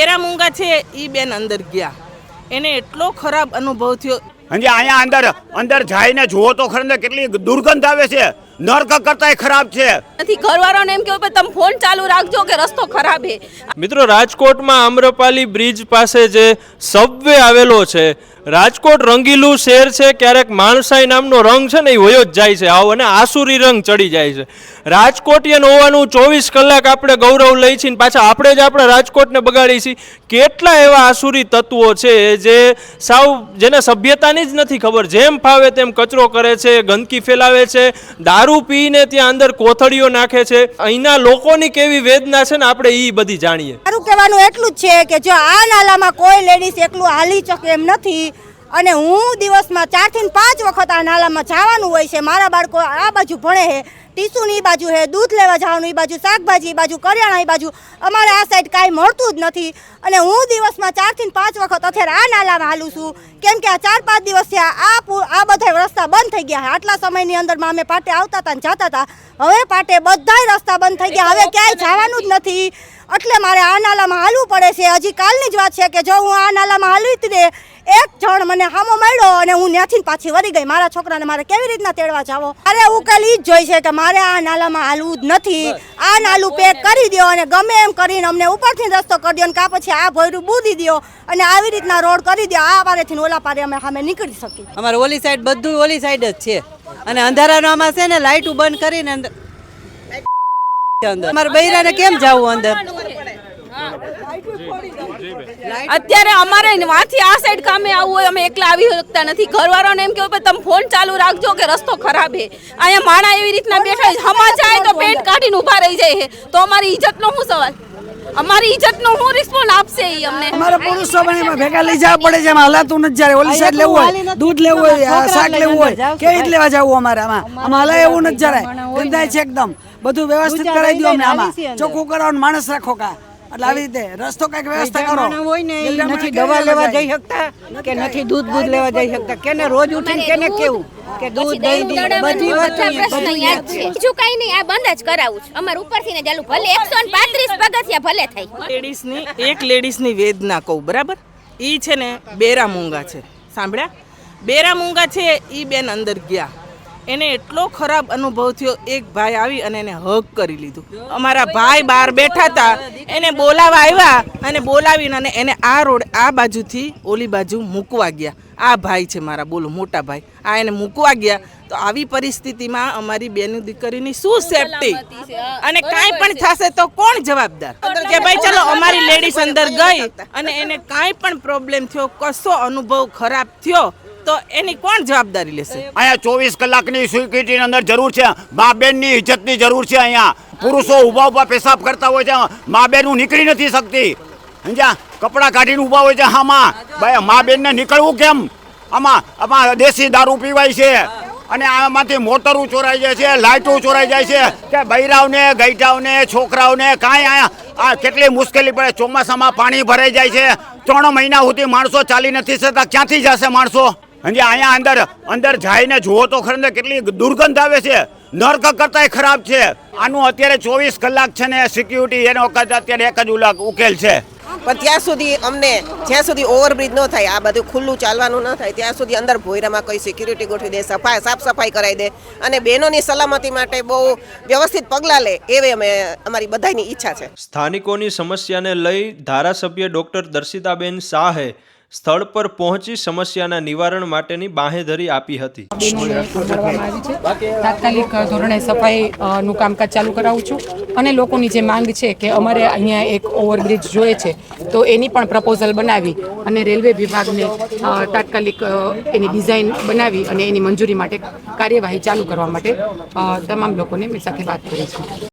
તેરા મૂંગા છે એ બેન અંદર ગયા. એને એટલો ખરાબ અનુભવ થયો. હજી અહીંયા અંદર અંદર જઈને જુઓ તો ખરે કેટલી દુર્ગંધ આવે છે. નર્ક કરતાંય ખરાબ છે. નથી ઘરવાળાને એમ કે તમે ફોન ચાલુ રાખજો કે રસ્તો ખરાબ છે. મિત્રો રાજકોટમાં આમ્રપાલી બ્રિજ પાસે જે સબવે આવેલો છે રાજકોટ રંગીલું શહેર છે, ક્યારેક માણસાઈ નામનો રંગ છે ને એ વયો જ જાય છે, આવો અને આસુરી રંગ ચડી જાય છે. રાજકોટિયન હોવાનું ચોવીસ કલાક આપણે ગૌરવ લઈ છીએ પાછા આપણે જ આપણા રાજકોટને બગાડી છીએ. કેટલા એવા આસુરી તત્વો છે જે સાવ જેને સભ્યતાની જ નથી ખબર, જેમ ફાવે તેમ કચરો કરે છે, ગંદકી ફેલાવે છે, દારૂ પીને ત્યાં અંદર કોથળીઓ નાખે છે. અહીંના લોકોની કેવી વેદના છે ને આપણે એ બધી જાણીએ. મારું કહેવાનું એટલું જ છે કે જો આ નાલામાં કોઈ લેડીઝ એકલું હાલી શકે એમ નથી અને હું દિવસમાં ચારથી પાંચ વખત આ નાલામાં જવાનું હોય છે. મારા બાળકો આ બાજુ ભણે છે. ટીસુની ઈ બાજુ છે, દૂધ લેવા જવાનું એ બાજુ, શાકભાજી એ બાજુ, કરિયાણા એ બાજુ. અમારે આ સાઈડ કાંઈ મળતું જ નથી. અને હું દિવસમાં ચારથી પાંચ વખત અત્યારે આ નાલામાં હાલું છું. કેમ કે આ ચાર પાંચ દિવસથી આ આ બધા રસ્તા બંધ થઈ ગયા આટલા સમયની અંદરમાં અમે પાટે આવતા હતા ને જતા હતા. હવે પાટે બધાય રસ્તા બંધ થઈ ગયા. હવે ક્યાંય જવાનું જ નથી. એટલે મારે આ નાલામાં હાલવું પડે છે. હજી કાલની જ વાત છે કે જો હું આ નાલામાં હાલવી જ ને એક જણ મને હામો મળ્યો અને હું ત્યાંથી પાછી વળી ગઈ. મારા છોકરાને મારે કેવી રીતના તેડવા જાવો? અરે ઉકેલ ઈ જ જોઈ છે કે મારે આ નાલામાં હાલવું જ નથી. આ નાલું પેક કરી દો અને ગમે એમ કરીને અમને ઉપરથી રસ્તો કરી દો અને કા પછી આ ભોયરું બૂદી દો અને આવી રીતના રોડ કરી દો આ પારેથી ઓલા પારે અમે સામે નીકળી શકીએ. અમારે ઓલી સાઈડ બધું ઓલી સાઈડ જ છે. અને અંધારામાં છે ને લાઇટું બંધ કરીને અંદર. અમારે બૈરાને કેમ જવું અંદર? અત્યારે અમારે વાથી આ સાઈડ કામે આવવું હોય અમે એકલા આવી શકતા નથી. ઘરવાળાને એમ કે તમે ફોન ચાલુ રાખજો કે રસ્તો ખરાબ છે. અહીંયા માણા એવી રીતના બેઠા હમા જાય તો પેન્ટ કાઢીને ઊભા રહી જાય છે. તો અમારી ઇજ્જતનો શું સવાલ? અમારી ઇજ્જતનો હું રિસ્પોન્સ આપશે એ અમને? અમારે પુરુષો પણ ભેગા લઈ જવા પડે છે એમાં હલાતું નથી જ્યારે. ઓલી સાઈડ લેવું હોય દૂધ લેવું હોય શાક લેવું હોય કેવી રીતે લેવા જવું અમારે આમાં? આમાં હલાય એવું નથી જરાય ગંધાય છે એકદમ. બધું વ્યવસ્થિત કરાવી દો અમને આમાં. ચોખ્ખું કરાવો માણસ રાખો કા. એટલે આવી રીતે રસ્તો કંઈક વ્યવસ્થા કરો. હોય ને નથી દવા લેવા જઈ શકતા કે નથી. દૂધ દૂધ લેવા જઈ શકતા? કેને રોજ ઉઠીને કેને કેવું? કે દૂધ દહીં બધી વસ્તુ બીજું કઈ નહીં આ બંધ જ કરાવું છું. અમાર ઉપરથી ને ચાલુ ભલે એકસો ને પાંત્રીસ પગથિયા ભલે થાય. લેડીઝની એક લેડીઝની વેદના કહું બરાબર? એ છે ને બેરા મૂંગા છે. સાંભળ્યા? બેરા મૂંગા છે એ બેન અંદર ગયા. એને એટલો ખરાબ અનુભવ થયો એક ભાઈ આવી અને એને હગ કરી લીધું. અમારા ભાઈ બહાર બેઠા હતા. એને બોલાવા આવ્યા અને બોલાવીને અને એને આ રોડ આ બાજુથી ઓલી બાજુ મૂકવા ગયા. આ ભાઈ છે મારા બોલો મોટા ભાઈ. આ એને મૂકવા ગયા. તો આવી પરિસ્થિતિમાં અમારી બેની દીકરીની શું સેફટી? અને કાંઈ પણ થશે તો કોણ જવાબદાર? કે ભાઈ ચલો અમારી લેડીઝ અંદર ગઈ અને એને કાંઈ પણ પ્રોબ્લેમ થયો કશો અનુભવ ખરાબ થયો તો એની કોણ જવાબદારી લેશે? અહીંયા ચોવીસ કલાકની સ્વીકૃતિની અંદર જરૂર છે. મા બેનની ઇજ્જતની જરૂર છે અહીંયા. પુરુષો ઊભા ઊભા પેશાબ કરતા હોય છે. મા બેનું નીકળી નથી શકતી. સમજ્યા? કપડાં કાઢીને ઊભા હોય છે. આમાં ભાઈ મા બેનને નીકળવું કેમ? આમાં આમાં દેશી દારૂ પીવાય છે. અને આમાંથી મોટરું ચોરાઈ જાય છે, લાઇટો ચોરાઈ જાય છે. કે બૈરાવને ગઈઢાવને છોકરાઓને કાંઈ અહીંયા આ કેટલી મુશ્કેલી પડે. ચોમાસામાં પાણી ભરાઈ જાય છે. ત્રણ મહિના સુધી માણસો ચાલી નથી શકતા. ક્યાંથી જશે માણસો? અને અહીંયા અંદર અંદર જઈને જુઓ તો ખરે કેટલી દુર્ગંધ આવે છે. નર્ક કરતાંય ખરાબ છે. આનું અત્યારે ચોવીસ કલાક છે ને સિક્યુરિટી એનો વખત અત્યારે એક જ ઉલા- ઉકેલ છે. પણ ત્યાં સુધી અમને જ્યાં સુધી ઓવરબ્રિજ ન થાય આ બધું ખુલ્લું ચાલવાનું ન થાય ત્યાં સુધી અંદર ભોયરામાં કોઈ સિક્યુરિટી ગોઠવી દે સફાઈ સાફ સફાઈ કરાવી દે. અને બહેનોની સલામતી માટે બહુ વ્યવસ્થિત પગલાં લે એવી અમે અમારી બધાની ઈચ્છા છે. સ્થાનિકોની સમસ્યાને લઈ ધારાસભ્ય ડોક્ટર દર્શિતાબેન શાહે સ્થળ પર પહોંચી સમસ્યાના નિવારણ માટેની બાંહેધરી આપી હતી. તાત્કાલિક ધોરણે સફાઈ નું કામકાજ ચાલુ કરાવું છું અને લોકોની જે માંગ છે કે અમારે અહીંયા એક ઓવરબ્રિજ જોઈએ છે, તો એની પણ પ્રપોઝલ બનાવી અને રેલવે વિભાગને તાત્કાલિક એની ડિઝાઇન બનાવી અને એની મંજૂરી માટે કાર્યવાહી ચાલુ કરવા માટે તમામ લોકોને મેં સાથે વાત કરી છે